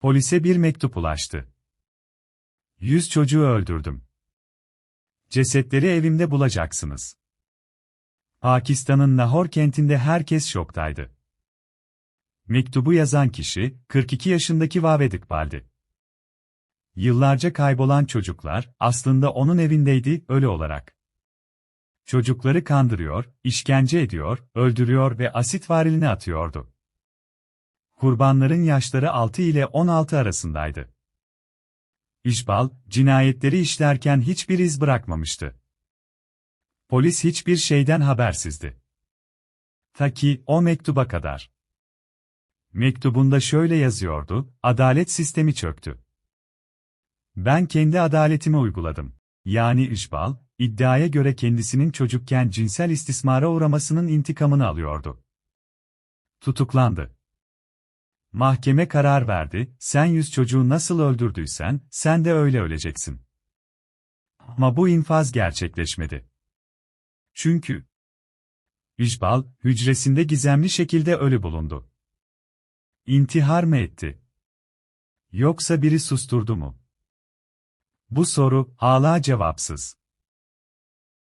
Polise bir mektup ulaştı. Yüz çocuğu öldürdüm. Cesetleri evimde bulacaksınız. Pakistan'ın Lahor kentinde herkes şoktaydı. Mektubu yazan kişi, 42 yaşındaki Vaved İkbal'di. Yıllarca kaybolan çocuklar, aslında onun evindeydi, ölü olarak. Çocukları kandırıyor, işkence ediyor, öldürüyor ve asit varilini atıyordu. Kurbanların yaşları 6 ile 16 arasındaydı. İşbal, cinayetleri işlerken hiçbir iz bırakmamıştı. Polis hiçbir şeyden habersizdi. Ta ki o mektuba kadar. Mektubunda şöyle yazıyordu, adalet sistemi çöktü. Ben kendi adaletimi uyguladım. Yani İşbal, iddiaya göre kendisinin çocukken cinsel istismara uğramasının intikamını alıyordu. Tutuklandı. Mahkeme karar verdi, sen yüz çocuğu nasıl öldürdüysen, sen de öyle öleceksin. Ama bu infaz gerçekleşmedi. Çünkü İşbal, hücresinde gizemli şekilde ölü bulundu. İntihar mı etti? Yoksa biri susturdu mu? Bu soru hala cevapsız.